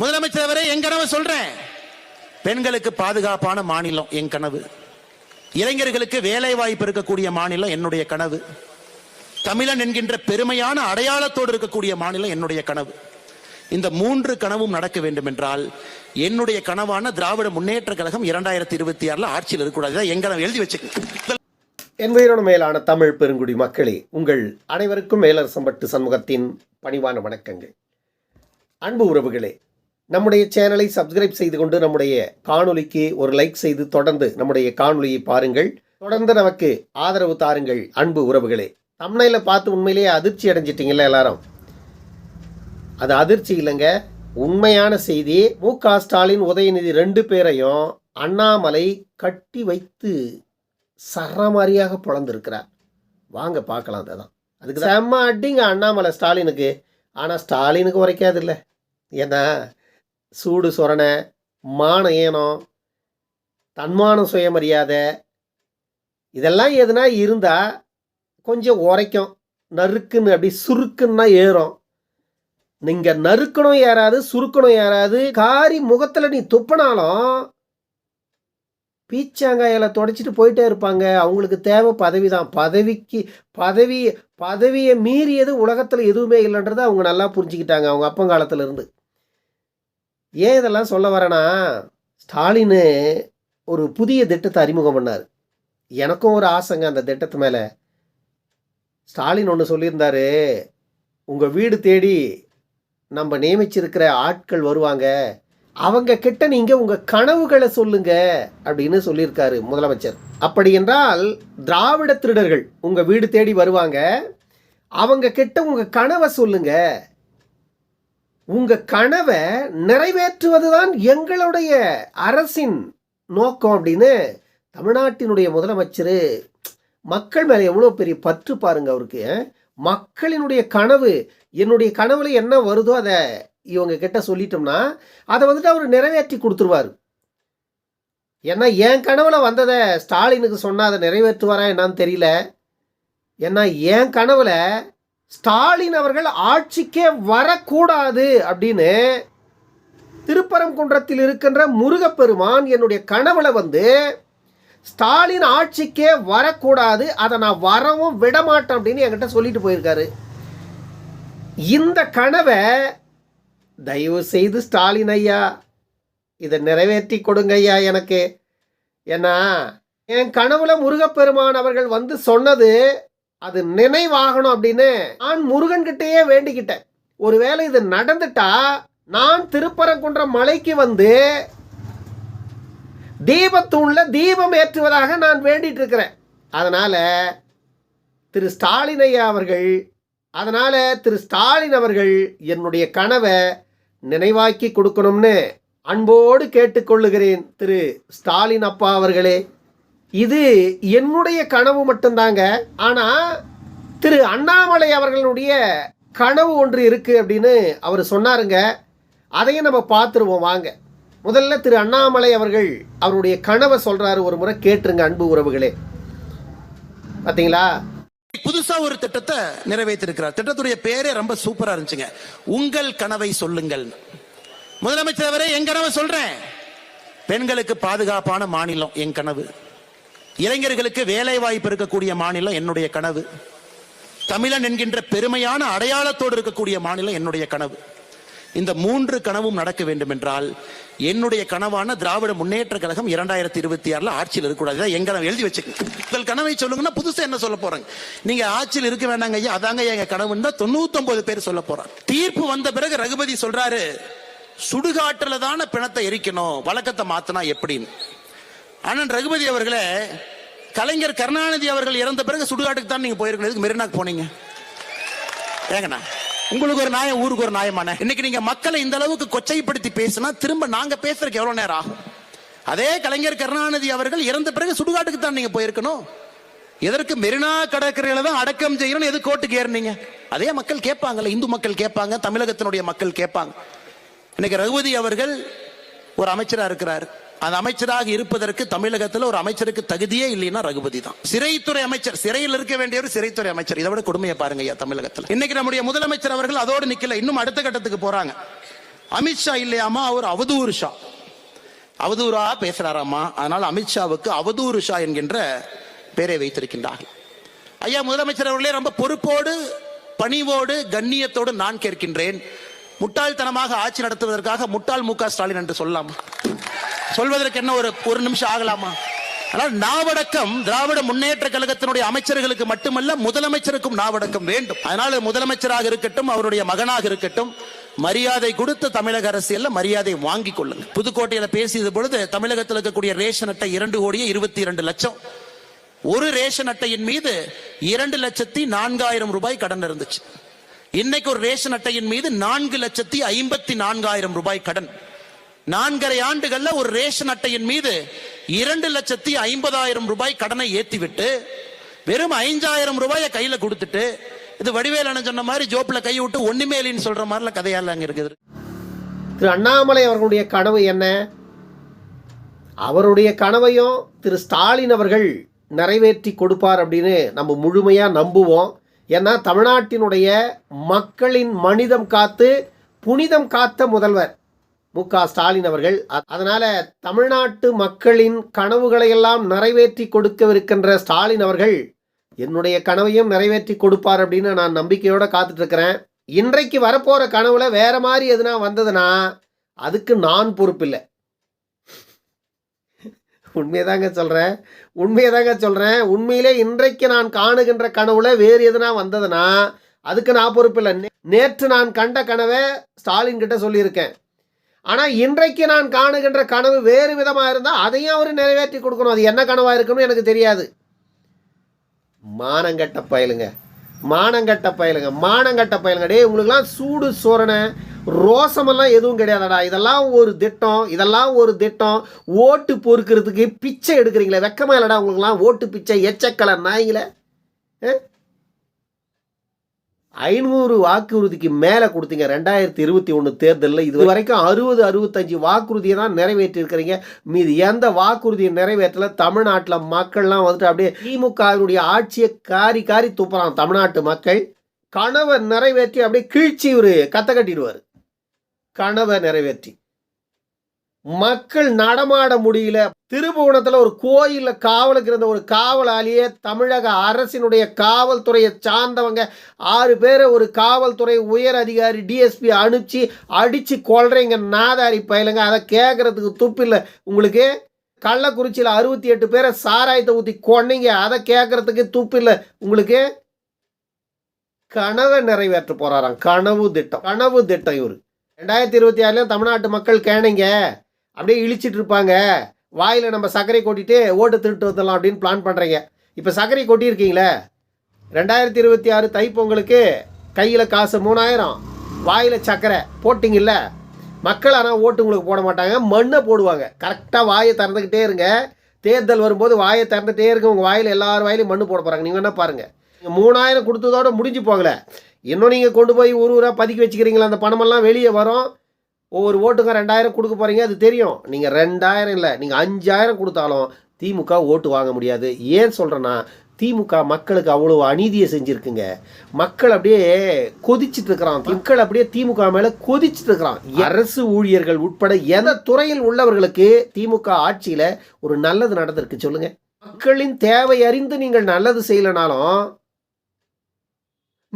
முதலமைச்சர் அவரே என் கனவு சொல்றேன். பெண்களுக்கு பாதுகாப்பான மாநிலம் என் கனவு. இளைஞர்களுக்கு வேலை வாய்ப்பு இருக்கக்கூடிய மாநிலம் என்னுடைய கனவு. தமிழன் என்கின்ற பெருமையான அடையாளத்தோடு இருக்கக்கூடிய மாநிலம் என்னுடைய கனவு. இந்த மூன்று கனவும் நடக்க வேண்டும் என்றால் என்னுடைய கனவான திராவிட முன்னேற்ற கழகம் இரண்டாயிரத்தி இருபத்தி ஆறுல ஆட்சியில் இருக்கக்கூடாது. இதான் என் கனவு எழுதி வச்சுக்க என் மேலான தமிழ் பெருங்குடி மக்களே உங்கள் அனைவருக்கும் மேலரசம்பட்டு சண்முகத்தின் பணிவான வணக்கங்கள். அன்பு உறவுகளே நம்முடைய சேனலை சப்ஸ்கிரைப் செய்து கொண்டு நம்முடைய காணொலிக்கு ஒரு லைக் செய்து தொடர்ந்து நம்முடைய காணொலியை பாருங்கள். தொடர்ந்து நமக்கு ஆதரவு தாருங்கள் அன்பு உறவுகளே. தமிழில பார்த்து உண்மையிலேயே அதிர்ச்சி அடைஞ்சிட்டீங்கல்ல எல்லாரும்? அது அதிர்ச்சி இல்லைங்க. உண்மையான செய்தி மு க ஸ்டாலின் உதயநிதி ரெண்டு பேரையும் அண்ணாமலை கட்டி வைத்து சரமாரியாக பொழந்திருக்கிறார் வாங்க பார்க்கலாம் அதை அதுக்கு செம்ம அடிங்க அண்ணாமலை ஸ்டாலினுக்கு. ஆனால் ஸ்டாலினுக்கு உரைக்காது இல்லை. ஏன்னா சூடு சொரணை மான ஏனம் தன்மானம் சுயமரியாதை இதெல்லாம் எதுனா இருந்தால் கொஞ்சம் உரைக்கும். நறுக்குன்னு அப்படி சுருக்குன்னா ஏறும். நீங்கள் நறுக்கணும் ஏறாது சுருக்கணும் ஏறாது காரி முகத்தில் நீ துப்பினாலும் பீச்சாங்காயில் தொடச்சிட்டு போயிட்டே இருப்பாங்க. அவங்களுக்கு தேவை பதவி தான் பதவிக்கு பதவி பதவியை மீறியது உலகத்தில் எதுவுமே இல்லைன்றதை அவங்க நல்லா புரிஞ்சுக்கிட்டாங்க. அவங்க அப்பங்காலத்துல இருந்து. ஏன் இதெல்லாம் சொல்ல வரேன்னா ஸ்டாலின் ஒரு புதிய திட்டத்தை அறிமுகம் பண்ணார். எனக்கும் ஒரு ஆசைங்க அந்த திட்டத்து மேலே. ஸ்டாலின் ஒன்று சொல்லியிருந்தாரு உங்கள் வீடு தேடி நம்ம நியமிச்சிருக்கிற ஆட்கள் வருவாங்க. அவங்க கிட்ட நீங்கள் உங்கள் கனவுகளை சொல்லுங்க அப்படின்னு சொல்லியிருக்காரு முதலமைச்சர். அப்படி என்றால் திராவிட திருடர்கள் உங்கள் வீடு தேடி வருவாங்க. அவங்க கிட்ட உங்கள் கனவை சொல்லுங்கள் உங்கள் கனவை நிறைவேற்றுவதுதான் எங்களுடைய அரசின் நோக்கம் அப்படின்னு தமிழ்நாட்டினுடைய முதலமைச்சர் மக்கள் மேலே எவ்வளோ பெரிய பற்று பாருங்க அவருக்கு மக்களினுடைய கனவு என்னுடைய கனவுல என்ன வருதோ அதை இவங்க கிட்ட சொல்லிட்டோம்னா அதை வந்துட்டு அவர் நிறைவேற்றி கொடுத்துருவார். ஏன்னா என் கனவுல வந்ததை ஸ்டாலினுக்கு சொன்னால் அதை நிறைவேற்றுவாரா என்னான்னு தெரியல. ஏன்னா என் கனவுல ஸ்டாலின் அவர்கள் ஆட்சிக்கே வரக்கூடாது அப்படின்னு திருப்பரங்குன்றத்தில் இருக்கின்ற முருகப்பெருமான் என்னுடைய கனவுல வந்து ஸ்டாலின் ஆட்சிக்கே வரக்கூடாது அதை நான் வரவும் விடமாட்டேன் அப்படின்னு என்கிட்ட சொல்லிட்டு போயிருக்காரு. இந்த கனவை தயவு செய்து ஸ்டாலின் ஐயா இதை நிறைவேற்றி கொடுங்க ஐயா எனக்கு. ஏன்னா என் கனவுல முருகப்பெருமான் அவர்கள் வந்து சொன்னது அது நினைவாகணும் அப்படின்னு நான் முருகன்கிட்டயே வேண்டிக்கிட்டேன். ஒருவேளை இது நடந்துட்டா நான் திருப்பரங்குன்றம் மலைக்கு வந்து தீபத்தூண்ல தீபம் ஏற்றுவதாக நான் வேண்டிட்டு இருக்கிறேன் அதனால திரு ஸ்டாலின் ஐயா அவர்கள் அதனால திரு ஸ்டாலின் அவர்கள் என்னுடைய கனவை நினைவாக்கி கொடுக்கணும்னு அன்போடு கேட்டுக்கொள்ளுகிறேன் திரு ஸ்டாலின் அப்பா அவர்களே. இது என்னுடைய கனவு மட்டும்தாங்க. ஆனால் திரு அண்ணாமலை அவர்களுடைய கனவு ஒன்று இருக்குது அப்படின்னு அவர் சொன்னாருங்க. அதையும் நம்ம பார்த்துருவோம் வாங்க. முதல்ல திரு அண்ணாமலை அவர்கள் அவருடைய கனவை சொல்கிறாரு ஒரு முறை கேட்டுருங்க அன்பு உறவுகளே. பார்த்தீங்களா புதுசா ஒரு திட்டத்தை நிறைவேற்றிருக்கிறார். திட்டத்துடைய பேரே ரொம்ப சூப்பரா இருந்துச்சுங்க. உங்கள் கனவை சொல்லுங்கள். முதலமைச்சர் அவரே என் கனவை சொல்றேன். பெண்களுக்கு பாதுகாப்பான மாநிலம் என் கனவு. இளைஞர்களுக்கு வேலை வாய்ப்பு இருக்கக்கூடிய மாநிலம் என்னுடைய கனவு. தமிழன் என்கின்ற பெருமையான அடையாளத்தோடு இருக்கக்கூடிய மாநிலம் என்னுடைய கனவு. இந்த மூன்று கனவும் நடக்க வேண்டும் என்றால் என்னுடைய கனவான திராவிட முன்னேற்ற கழகம் இரண்டாயிரத்தி இருபத்தி ஆறுல ஆட்சியில் இருக்கக்கூடாது. எங்க நான் எழுதி வச்சுக்க. உங்கள் கனவை சொல்லுங்கன்னா புதுசா என்ன சொல்ல போறாங்க? நீங்க ஆட்சியில் இருக்க வேண்டாங்க ஐயா அதாங்க எங்க கனவுன்னு தான் தொண்ணூத்தி பேர் சொல்ல போறாங்க. தீர்ப்பு வந்த பிறகு ரகுபதி சொல்றாரு சுடுகாட்டுல தானே பிணத்தை எரிக்கணும் வழக்கத்தை மாத்தினா எப்படின்னு. அண்ணன் ரகுபதி அவர்களே கலைஞர் கருணாநிதி அவர்கள் இறந்த பிறகு சுடுகாட்டுக்கு தான் நீங்க போயிருக்கணும். மெரினாக்கு போனீங்க. ஏங்கண்ணா உங்களுக்கு ஒரு நியாயம் ஊருக்கு ஒரு நியாயமான இன்னைக்கு நீங்க மக்களை இந்த அளவுக்கு கொச்சைப்படுத்தி பேசினா திரும்ப நாங்க பேசுறதுக்கு எவ்வளவு நேரம் ஆகும்? அதே கலைஞர் கருணாநிதி அவர்கள் இறந்த பிறகு சுடுகாட்டுக்கு தான் நீங்க போயிருக்கணும். எதற்கு மெரினா கடற்கரையில தான் அடக்கம் செய்யணும் எது கோட்டுக்கு ஏறினீங்க? அதே மக்கள் கேட்பாங்கல்ல இந்து மக்கள் கேட்பாங்க தமிழகத்தினுடைய மக்கள் கேட்பாங்க. இன்னைக்கு ரகுபதி அவர்கள் ஒரு அமைச்சராக இருக்கிறார். அந்த அமைச்சராக இருப்பதற்கு தமிழகத்தில் ஒரு அமைச்சருக்கு தகுதியே இல்லைன்னா ரகுபதி தான். சிறைத்துறை அமைச்சர் சிறையில் இருக்க வேண்டியவர் சிறைத்துறை அமைச்சர். இதை விட கொடுமையை பாருங்க ஐயா தமிழகத்தில். இன்னைக்கு நம்முடைய முதலமைச்சர் அவர்கள் அதோடு நிக்கல. இன்னும் அடுத்த கட்டத்துக்கு போறாங்க. அமித்ஷா இல்லையாமா? அவர் அவதூறு ஷா. அவதூறா பேசுறாராமா? அதனால் அமித்ஷாவுக்கு அவதூறு ஷா என்கின்ற பெயரை வைத்திருக்கின்றார்கள். ஐயா முதலமைச்சர் அவர்களே ரொம்ப பொறுப்போடு பணிவோடு கண்ணியத்தோடு நான் கேட்கின்றேன். முட்டாள்தனமாக ஆட்சி நடத்துவதற்காக முட்டாள் மு ஸ்டாலின் என்று சொல்லலாமா? சொல்வதற்கு என்ன ஒரு ஒரு நிமிஷம் ஆகலாமா? ஆனால் நாவடக்கம் திராவிட முன்னேற்ற கழகத்தினுடைய அமைச்சர்களுக்கு மட்டுமல்ல முதலமைச்சருக்கும் நாவடக்கம் வேண்டும். அதனால முதலமைச்சராக இருக்கட்டும் அவருடைய மகனாக இருக்கட்டும் மரியாதை கொடுத்து தமிழக அரசியல்ல மரியாதை வாங்கிக் கொள்ளுங்க புதுக்கோட்டையில பேசியது பொழுது தமிழகத்தில் இருக்கக்கூடிய ரேஷன் அட்டை இரண்டு கோடியே இருபத்தி இரண்டு லட்சம். ஒரு ரேஷன் அட்டையின் மீது இரண்டு லட்சத்தி நான்காயிரம் ரூபாய் கடன் இருந்துச்சு. இன்னைக்கு ஒரு ரேஷன் அட்டையின் மீது நான்கு லட்சத்தி ஐம்பத்தி நான்காயிரம் ரூபாய் கடன். நான்கரை ஆண்டுகள்ல ஒரு ரேஷன் அட்டையின் மீது இரண்டு லட்சத்தி ஐம்பதாயிரம் ரூபாய் கடனை ஏத்திவிட்டு வெறும் ஐந்தாயிரம் ரூபாயை கையில கொடுத்துட்டு இது வடிவேலன்னு சொன்ன மாதிரி ஜோப்ல கை விட்டு ஒண்ணுமே இல்லைன்னு சொல்ற மாதிரில கதையால அங்க இருக்குது. திரு அண்ணாமலை அவர்களுடைய கனவு என்ன? அவருடைய கனவையும் திரு ஸ்டாலின் அவர்கள் நிறைவேற்றி கொடுப்பார் அப்படின்னு நம்ம முழுமையாக நம்புவோம். ஏன்னா தமிழ்நாட்டினுடைய மக்களின் மனிதம் காத்து புனிதம் காத்த முதல்வர். மு க ஸ்டாலின் அவர்கள் அதனால தமிழ்நாட்டு மக்களின் கனவுகளை எல்லாம் நிறைவேற்றி கொடுக்கவிருக்கின்ற ஸ்டாலின் அவர்கள் என்னுடைய கனவையும் நிறைவேற்றி கொடுப்பார் அப்படின்னு நான் நம்பிக்கையோடு காத்துட்ருக்கிறேன். இன்றைக்கு வரப்போகிற கனவுல வேற மாதிரி எதுனா வந்ததுன்னா அதுக்கு நான் பொறுப்பில்லை. உண்மையதாங்க சொல்கிறேன் உண்மையதாங்க சொல்கிறேன் உண்மையிலே இன்றைக்கு நான் காணுகின்ற கனவுல வேறு எதுனா வந்ததுன்னா அதுக்கு நான் பொறுப்பில்லை. நே- நேற்று நான் கண்ட கனவை ஸ்டாலின் கிட்ட சொல்லியிருக்கேன். ஆனால் இன்றைக்கு நான் காணுகின்ற கனவு வேறு விதமாக இருந்தால் அதையும் அவர் நிறைவேற்றி கொடுக்கணும். அது என்ன கனவாக இருக்குன்னு எனக்கு தெரியாது. மானங்கட்ட பயலுங்க. மானங்கட்ட பயலுங்க. மானங்கட்ட பயலுங்க. டே உங்களுக்குலாம் சூடு சோரணை ரோசமெல்லாம் எதுவும் கிடையாதுடா. இதெல்லாம் ஒரு திட்டம் இதெல்லாம் ஒரு திட்டம். ஓட்டு பொறுக்கிறதுக்கு பிச்சை எடுக்கிறீங்களே வெக்கமா இல்லைடா உங்களுக்குலாம் ஓட்டு பிச்சை எச்சக்கலை நாய்ங்களே ஐநூறு வாக்குறுதிக்கு மேலே கொடுத்தீங்க. ரெண்டாயிரத்தி இருபத்தி ஒன்று தேர்தலில் இது வரைக்கும் அறுபது அறுபத்தஞ்சு வாக்குறுதியை தான் நிறைவேற்றிருக்கிறீங்க மீது எந்த வாக்குறுதியை நிறைவேற்றல? தமிழ்நாட்டில் மக்கள்லாம் வந்துட்டு அப்படியே திமுகவினுடைய ஆட்சியை காரி காரி துப்புறான் தமிழ்நாட்டு மக்கள் கனவை நிறைவேற்றி அப்படியே கீழ்ச்சி ஒரு கத்த கட்டிடுவார். கனவை நிறைவேற்றி. மக்கள் நடமாட முடியல. திருபுவனத்தில் ஒரு கோயிலில் காவலுக்கு இருந்த ஒரு காவலாளியே தமிழக அரசினுடைய காவல்துறையை சார்ந்தவங்க. ஆறு பேரை ஒரு காவல்துறை உயர் அதிகாரி டிஎஸ்பி அனுப்பிச்சு அடித்து கொள்றீங்க நாதாரி பயலுங்க. அதை கேட்குறதுக்கு துப்பில்லை உங்களுக்கு கள்ளக்குறிச்சியில் அறுபத்தி எட்டு பேரை சாராயத்தை ஊற்றி கொன்னீங்க. அதை கேட்குறதுக்கு துப்பில்லை உங்களுக்கு கனவை நிறைவேற்ற போறாராம். கனவு திட்டம். கனவு திட்டம் இவர். ரெண்டாயிரத்தி இருபத்தி ஆறுல தமிழ்நாட்டு மக்கள் கேனீங்க. அப்படியே இழிச்சிட்டு இருப்பாங்க வாயில் நம்ம சர்க்கரை கொட்டிட்டு ஓட்டு திருட்டு வந்துடலாம் அப்படின்னு பிளான் பண்ணுறீங்க இப்போ சர்க்கரை கொட்டியிருக்கீங்களே. ரெண்டாயிரத்தி இருபத்தி ஆறு தைப்பொங்கலுக்கு கையில் காசு மூணாயிரம். வாயில் சர்க்கரை போட்டிங்கல்ல. மக்கள் ஆனால் ஓட்டு உங்களுக்கு போட மாட்டாங்க. மண்ணை போடுவாங்க. கரெக்டாக வாயை திறந்துக்கிட்டே இருங்க. தேர்தல் வரும்போது வாயை திறந்துகிட்டே இருங்க. உங்கள் வாயில் எல்லார் வாயிலையும் மண்ணு போட போகிறாங்க நீங்கள் என்ன பாருங்கள் நீங்கள் மூணாயிரம் கொடுத்ததோட முடிஞ்சு போகலை. இன்னும் நீங்கள் கொண்டு போய் ஊர் ஊராக பதுக்கி வச்சுக்கிறீங்களா. அந்த பணமெல்லாம் வெளியே வரும். ஒவ்வொரு ஓட்டுங்க ரெண்டாயிரம் கொடுக்க போகிறீங்க அது தெரியும். நீங்கள் ரெண்டாயிரம் இல்லை நீங்கள் அஞ்சாயிரம் கொடுத்தாலும் திமுக ஓட்டு வாங்க முடியாது. ஏன் சொல்கிறேன்னா திமுக மக்களுக்கு அவ்வளோ அநீதியை செஞ்சுருக்குங்க. மக்கள் அப்படியே கொதிச்சுட்டு இருக்கிறான். மக்கள் அப்படியே திமுக மேலே கொதிச்சுட்டு இருக்கிறான். அரசு ஊழியர்கள் உட்பட எந்த துறையில் உள்ளவர்களுக்கு திமுக ஆட்சியில் ஒரு நல்லது நடந்திருக்கு சொல்லுங்கள் மக்களின் தேவை அறிந்து நீங்கள் நல்லது செய்யலைனாலும்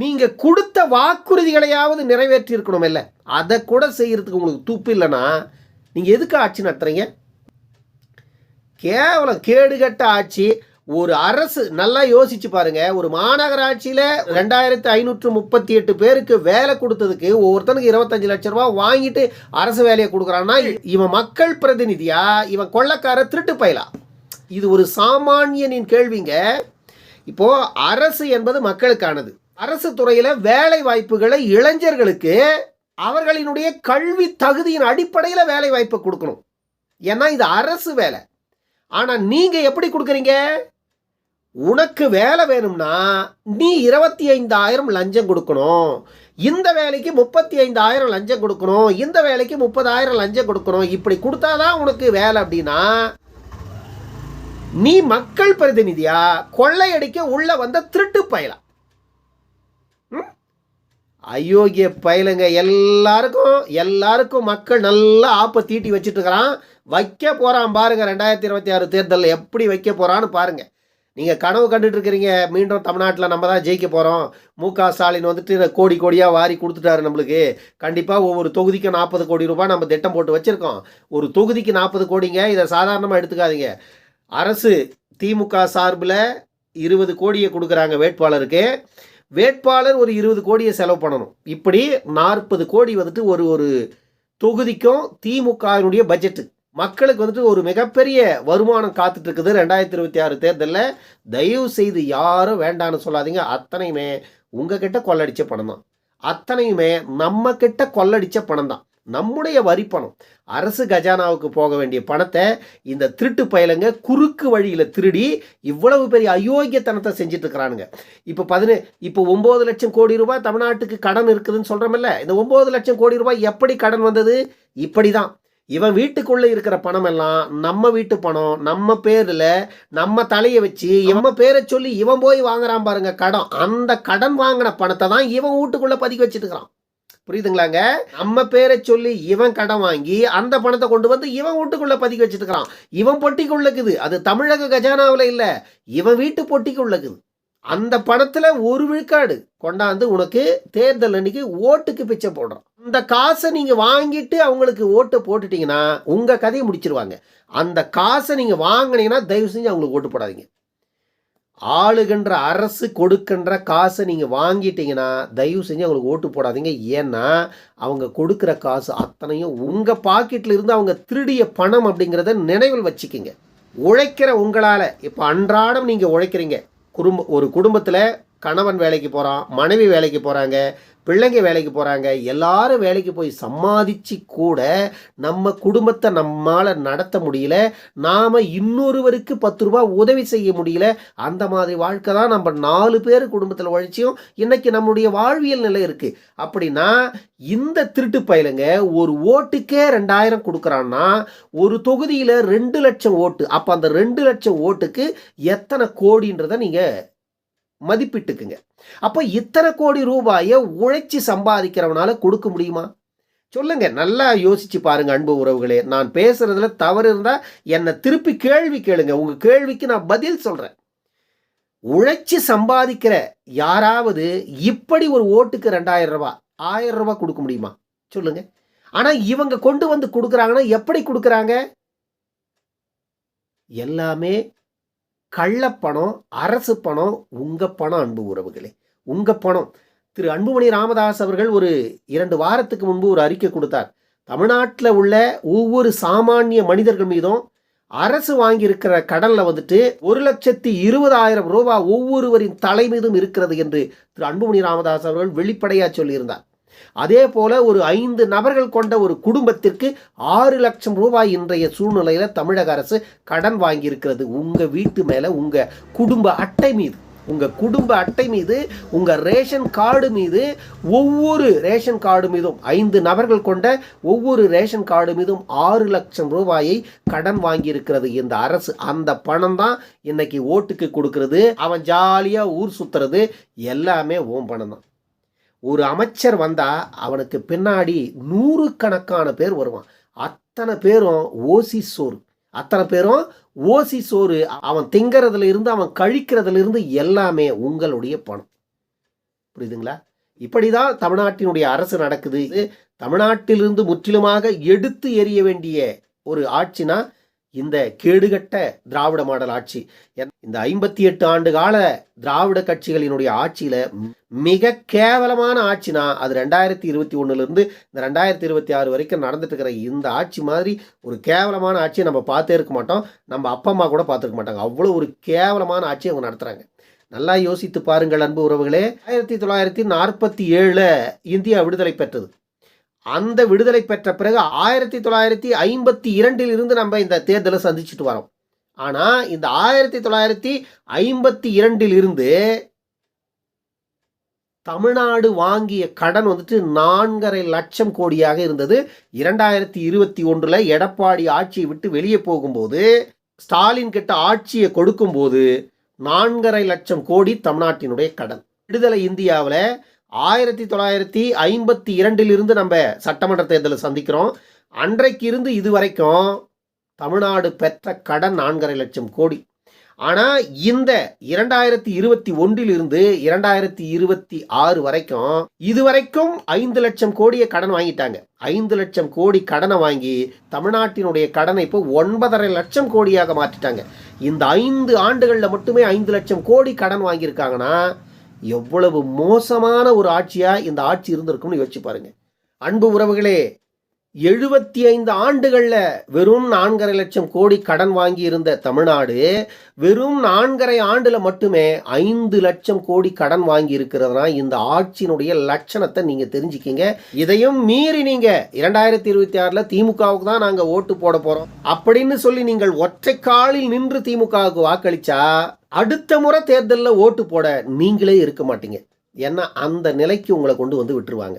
நீங்கள் கொடுத்த வாக்குறுதிகளையாவது நிறைவேற்றி இருக்கணும் அதை கூட செய்கிறதுக்கு உங்களுக்கு துப்பு இல்லைன்னா நீங்கள் எதுக்கு ஆட்சி நடத்துகிறீங்க கேவலம் கேடுகட்ட ஆட்சி ஒரு அரசு நல்லா யோசிச்சு பாருங்க. ஒரு மாநகராட்சியில் ரெண்டாயிரத்தி ஐநூற்று முப்பத்தி எட்டு பேருக்கு வேலை கொடுத்ததுக்கு ஒவ்வொருத்தனுக்கு இருபத்தஞ்சு லட்ச ரூபா வாங்கிட்டு அரசு வேலையை கொடுக்குறான்னா இவன் மக்கள் பிரதிநிதியா? இவன் கொள்ளக்கார திருட்டு பயலா? இது ஒரு சாமானியனின் கேள்விங்க. இப்போ அரசு என்பது மக்களுக்கானது. அரசு துறையில் வேலை வாய்ப்புகளை இளைஞர்களுக்கு அவர்களினுடைய கல்வி தகுதியின் அடிப்படையில் வேலை வாய்ப்பை கொடுக்கணும். ஏன்னா இது அரசு வேலை. ஆனால் நீங்கள் எப்படி கொடுக்குறீங்க? உனக்கு வேலை வேணும்னா நீ இருபத்தி ஐந்தாயிரம் லஞ்சம் கொடுக்கணும். இந்த வேலைக்கு முப்பத்தி ஐந்தாயிரம் லஞ்சம் கொடுக்கணும். இந்த வேலைக்கு முப்பதாயிரம் லஞ்சம் கொடுக்கணும். இப்படி கொடுத்தாதான் உனக்கு வேலை அப்படின்னா நீ மக்கள் பிரதிநிதியா கொள்ளையடிக்க உள்ள வந்த திருட்டு பயலாம் அயோக்கிய பயலுங்க எல்லாருக்கும் எல்லாருக்கும் மக்கள் நல்லா ஆப்பை தீட்டி வச்சுட்டுருக்கிறான். வைக்க போகிறான் பாருங்க ரெண்டாயிரத்தி இருபத்தி ஆறு தேர்தலில் எப்படி வைக்க போகிறான்னு பாருங்கள் நீங்கள் கனவு கண்டுட்டு இருக்கிறீங்க மீண்டும் தமிழ்நாட்டில் நம்ம தான் ஜெயிக்க போகிறோம் மு க ஸ்டாலின் வந்துட்டு கோடி கோடியாக வாரி கொடுத்துட்டாரு நம்மளுக்கு. கண்டிப்பாக ஒவ்வொரு தொகுதிக்கும் நாற்பது கோடி ரூபாய் நம்ம திட்டம் போட்டு வச்சுருக்கோம். ஒரு தொகுதிக்கு நாற்பது கோடிங்க இதை சாதாரணமாக எடுத்துக்காதீங்க. அரசு திமுக சார்பில் இருபது கோடியை கொடுக்குறாங்க வேட்பாளருக்கு. வேட்பாளர் ஒரு இருபது கோடியை செலவு பண்ணணும். இப்படி நாற்பது கோடி வந்துட்டு ஒரு ஒரு தொகுதிக்கும் திமுகவினுடைய பட்ஜெட்டு மக்களுக்கு வந்துட்டு ஒரு மிகப்பெரிய வருமானம் காத்துட்டு இருக்குது ரெண்டாயிரத்தி இருபத்தி ஆறு தேர்தலில். தயவு செய்து யாரும் வேண்டான்னு சொல்லாதீங்க. அத்தனையுமே உங்ககிட்ட கொள்ளடிச்ச பணம் தான் அத்தனையுமே நம்ம கிட்ட கொள்ளடிச்ச பணம் தான் நம்முடைய வரி பணம். அரசு கஜானாவுக்கு போக வேண்டிய பணத்தை இந்த திருட்டு பயலுங்க குறுக்கு வழியில் திருடி இவ்வளவு பெரிய அயோக்கியத்தனத்தை செஞ்சுட்டு இருக்கிறானுங்க இப்போ பதினே இப்போ ஒம்பது லட்சம் கோடி ரூபாய் தமிழ்நாட்டுக்கு கடன் இருக்குதுன்னு சொல்கிறோமில்ல இந்த ஒம்பது லட்சம் கோடி ரூபாய் எப்படி கடன் வந்தது? இப்படி தான் இவன் வீட்டுக்குள்ளே இருக்கிற பணம் எல்லாம் நம்ம வீட்டு பணம் நம்ம பேரில் நம்ம தலையை வச்சு நம்ம பேரை சொல்லி இவன் போய் வாங்குறான் பாருங்க கடன். அந்த கடன் வாங்கின பணத்தை தான் இவன் வீட்டுக்குள்ளே பதுக்கி வச்சுட்டு இருக்கிறான் புரியுதுங்களாங்க? நம்ம பேரை சொல்லி இவன் கடன் வாங்கி அந்த பணத்தை கொண்டு வந்து இவன் வீட்டுக்குள்ள பதுக்கி வச்சுட்டு இருக்கிறான் இவன் பொட்டிக்குள்ள இருக்குது. அது தமிழக கஜானாவில் இல்லை. இவன் வீட்டு பொட்டிக்குள்ள இருக்குது. அந்த பணத்தில் ஒரு விழுக்காடு கொண்டாந்து உனக்கு தேர்தல் அன்னைக்கு ஓட்டுக்கு பிச்சை போடுறான். அந்த காசை நீங்கள் வாங்கிட்டு அவங்களுக்கு ஓட்டு போட்டுட்டீங்கன்னா உங்கள் கதையை முடிச்சிருவாங்க. அந்த காசை நீங்கள் வாங்கினீங்கன்னா தயவு செஞ்சு அவங்களுக்கு ஓட்டு போடாதீங்க. ஆளுகின்ற அரசு கொடுக்கின்ற காசை நீங்கள் வாங்கிட்டீங்கன்னா தயவு செஞ்சு அவங்களுக்கு ஓட்டு போடாதீங்க. ஏன்னா அவங்க கொடுக்குற காசு அத்தனையும் உங்கள் பாக்கெட்டில் இருந்து அவங்க திருடிய பணம் அப்படிங்கிறத நினைவில் வச்சுக்கிங்க. உழைக்கிற உங்களால். இப்போ அன்றாடம் நீங்கள் உழைக்கிறீங்க. குடும்ப ஒரு குடும்பத்தில் கணவன் வேலைக்கு போகிறான் மனைவி வேலைக்கு போகிறாங்க பிள்ளைங்க வேலைக்கு போகிறாங்க எல்லாரும் வேலைக்கு போய் சம்பாதிச்சு கூட நம்ம குடும்பத்தை நம்மால் நடத்த முடியல நாம் இன்னொருவருக்கு பத்து ரூபா உதவி செய்ய முடியல அந்த மாதிரி வாழ்க்கை தான் நம்ம நாலு பேர் குடும்பத்தில் உழைச்சியும் இன்றைக்கி நம்முடைய வாழ்வியல் நிலை இருக்குது அப்படின்னா இந்த திருட்டு பயலுங்க ஒரு ஓட்டுக்கே ரெண்டாயிரம் கொடுக்குறான்னா ஒரு தொகுதியில் ரெண்டு லட்சம் ஓட்டு அப்போ அந்த ரெண்டு லட்சம் ஓட்டுக்கு எத்தனை கோடின்றதை நீங்கள் மதிப்பிட்டுக்குங்க. அப்போ இத்தனை கோடி ரூபாயை உழைச்சி சம்பாதிக்கிறவனால கொடுக்க முடியுமா? சொல்லுங்க நல்லா யோசிச்சு பாருங்க அன்பு உறவுகளே. நான் பேசுறதுல தவறு இருந்தா என்னை திருப்பி கேள்வி கேளுங்க. உங்க கேள்விக்கு நான் பதில் சொல்றேன். உழைச்சி சம்பாதிக்கிற யாராவது இப்படி ஒரு ஓட்டுக்கு ரெண்டாயிரம் ரூபா ஆயிரம் ரூபாய் கொடுக்க முடியுமா? சொல்லுங்க. ஆனா இவங்க கொண்டு வந்து கொடுக்குறாங்கன்னா எப்படி கொடுக்குறாங்க? எல்லாமே கள்ளப்பணம் அரசு பணம் உங்கள் பணம் அன்பு உறவுகளே. உங்கள் பணம். திரு அன்புமணி ராமதாஸ் அவர்கள் ஒரு இரண்டு வாரத்துக்கு முன்பு ஒரு அறிக்கை கொடுத்தார். தமிழ்நாட்டில் உள்ள ஒவ்வொரு சாமானிய மனிதர்கள் மீதும் அரசு வாங்கியிருக்கிற கடனில் வந்துட்டு ஒரு லட்சத்தி இருபதாயிரம் ரூபாய் ஒவ்வொருவரின் தலை மீதும் இருக்கிறது என்று திரு அன்புமணி ராமதாஸ் அவர்கள் வெளிப்படையாக சொல்லியிருந்தார். அதே போல ஒரு ஐந்து நபர்கள் கொண்ட ஒரு குடும்பத்திற்கு ஆறு லட்சம் ரூபாய் இன்றைய சூழ்நிலையில தமிழக அரசு கடன் வாங்கியிருக்கிறது. உங்க வீட்டு மேல உங்க குடும்ப அட்டை மீது. உங்க குடும்ப அட்டை மீது உங்க ரேஷன் கார்டு மீது ஒவ்வொரு ரேஷன் கார்டு மீதும் ஐந்து நபர்கள் கொண்ட ஒவ்வொரு ரேஷன் கார்டு மீதும் ஆறு லட்சம் ரூபாயை கடன் வாங்கியிருக்கிறது. இந்த அரசு அந்த பணம் தான் இன்னைக்கு ஓட்டுக்கு கொடுக்கறது. அவன் ஜாலியா ஊர் சுத்துறது எல்லாமே ஓம் பணம் தான். ஒரு அமைச்சர் வந்தால் அவனுக்கு பின்னாடி நூறுக்கணக்கான பேர் வருவான். அத்தனை பேரும் ஓசி சோறு. அத்தனை பேரும் ஓசி சோறு. அவன் திங்கிறதுல இருந்து அவன் கழிக்கிறதுல இருந்து எல்லாமே உங்களுடைய பணம். புரியுதுங்களா? இப்படி தான் தமிழ்நாட்டினுடைய அரசு நடக்குது. இது தமிழ்நாட்டிலிருந்து முற்றிலுமாக எடுத்து எறிய வேண்டிய ஒரு ஆட்சினா இந்த கேடுகட்ட திராவிட மாடல் ஆட்சி. இந்த ஐம்பத்தி எட்டு ஆண்டு கால திராவிட கட்சிகளினுடைய ஆட்சியில மிக கேவலமான ஆட்சினா அது ரெண்டாயிரத்தி இருபத்தி ஒன்றுலேருந்து இந்த ரெண்டாயிரத்தி இருபத்தி ஆறு வரைக்கும் நடந்துட்டு இருக்கிற இந்த ஆட்சி மாதிரி ஒரு கேவலமான ஆட்சியை நம்ம பார்த்தே இருக்க மாட்டோம். நம்ம அப்பா அம்மா கூட பார்த்துருக்க மாட்டாங்க. அவ்வளோ ஒரு கேவலமான ஆட்சி அவங்க நடத்துகிறாங்க நல்லா யோசித்து பாருங்கள் அன்பு உறவுகளே. ஆயிரத்தி தொள்ளாயிரத்தி நாற்பத்தி ஏழில் இந்தியா விடுதலை பெற்றது. அந்த விடுதலை பெற்ற பிறகு ஆயிரத்தி தொள்ளாயிரத்தி ஐம்பத்தி இரண்டில் இருந்து நம்ம இந்த தேர்தலை சந்திச்சுட்டு வரோம். ஆனால் இந்த ஆயிரத்தி தொள்ளாயிரத்தி ஐம்பத்தி இரண்டில் இருந்து தமிழ்நாடு வாங்கிய கடன் வந்துட்டு நான்கரை லட்சம் கோடியாக இருந்தது. இரண்டாயிரத்தி இருபத்தி ஒன்றில் எடப்பாடி ஆட்சியை விட்டு வெளியே போகும்போது ஸ்டாலின் கிட்ட ஆட்சியை கொடுக்கும்போது நான்கரை லட்சம் கோடி தமிழ்நாட்டினுடைய கடன். விடுதலை இந்தியாவில் ஆயிரத்தி தொள்ளாயிரத்தி ஐம்பத்தி இரண்டிலிருந்து நம்ம சட்டமன்ற தேர்தலை சந்திக்கிறோம். அன்றைக்கு இருந்து இது வரைக்கும் தமிழ்நாடு பெற்ற கடன் நான்கரை லட்சம் கோடி. ஆனால் இந்த இரண்டாயிரத்தி இருபத்தி ஒன்றிலிருந்து இரண்டாயிரத்தி இருபத்தி ஆறு வரைக்கும் இதுவரைக்கும் ஐந்து லட்சம் கோடியை கடன் வாங்கிட்டாங்க. ஐந்து லட்சம் கோடி கடனை வாங்கி தமிழ்நாட்டினுடைய கடனை இப்போ ஒன்பதரை லட்சம் கோடியாக மாற்றிட்டாங்க. இந்த ஐந்து ஆண்டுகளில் மட்டுமே ஐந்து லட்சம் கோடி கடன் வாங்கியிருக்காங்கன்னா எவ்வளவு மோசமான ஒரு ஆட்சியாக இந்த ஆட்சி இருந்திருக்கும்னு யோசிச்சு பாருங்கள் அன்பு உறவுகளே எழுபத்தி ஐந்து ஆண்டுகளில் வெறும் நான்கரை லட்சம் கோடி கடன் வாங்கி இருந்த தமிழ்நாடு வெறும் நான்கரை ஆண்டில் மட்டுமே ஐந்து லட்சம் கோடி கடன் வாங்கி இருக்கிறதுனா இந்த ஆட்சியினுடைய லட்சணத்தை நீங்கள் தெரிஞ்சுக்கிங்க. இதையும் மீறி நீங்கள் இரண்டாயிரத்தி இருபத்தி ஆறில் திமுகவுக்கு தான் நாங்கள் ஓட்டு போட போகிறோம் அப்படின்னு சொல்லி நீங்கள் ஒற்றை காலில் நின்று திமுகவுக்கு வாக்களிச்சா அடுத்த முறை தேர்தலில் ஓட்டு போட நீங்களே இருக்க மாட்டீங்க. ஏன்னா அந்த நிலைக்கு உங்களை கொண்டு வந்து விட்டுருவாங்க.